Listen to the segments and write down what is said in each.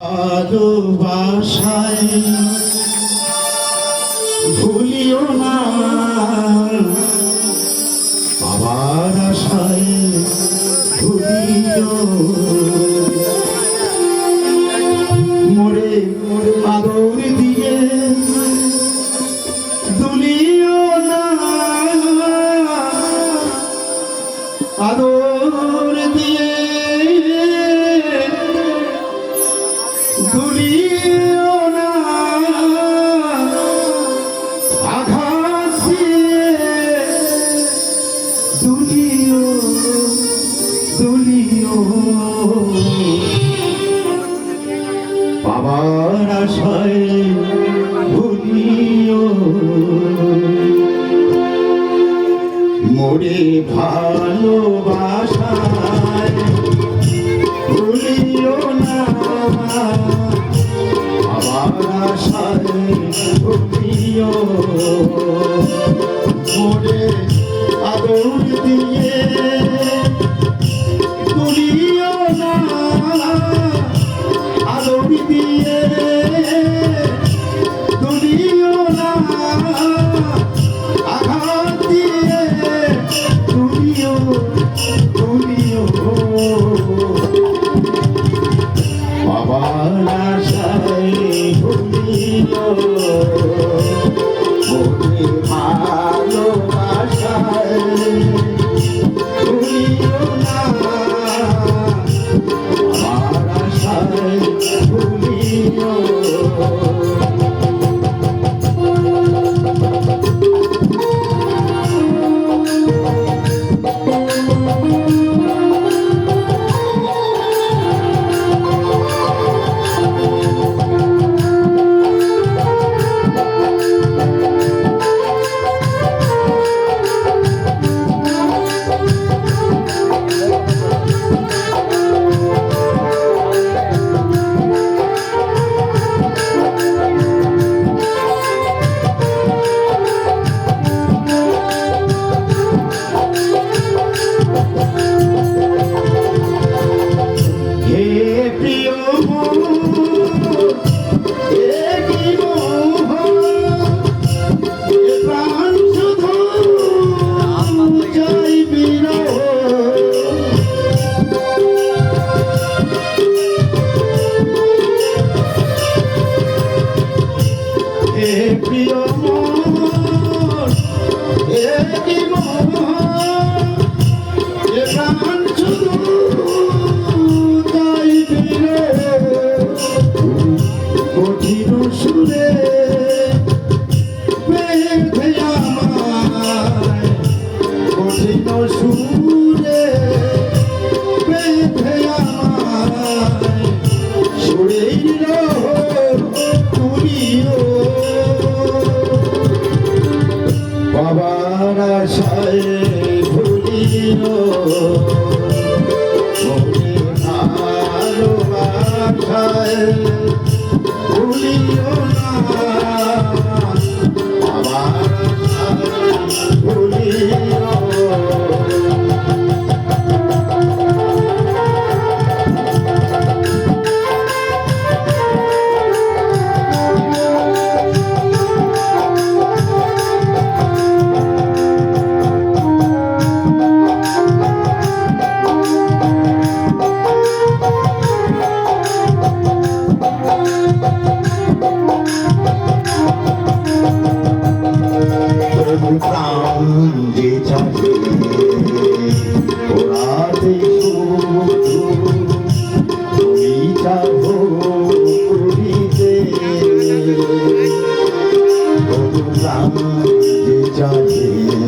ভালোবাসায় ভুলিও না বাবার আশায় ভুলিও। মোরে মোরে আদর দিয়ে দুলিও না আদর বাবার আশায় ভুলিও। মোরে ভালোবাসায় না। আবার আশায় ভুলিও। বাবার আশায় ভুলিও ভালোবাসায় ভুলিও না। যে চাহে ওরাতে তুমি চাহো পুরীতে তবু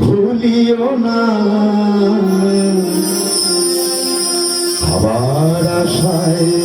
ভুলিও না। আবার আশায়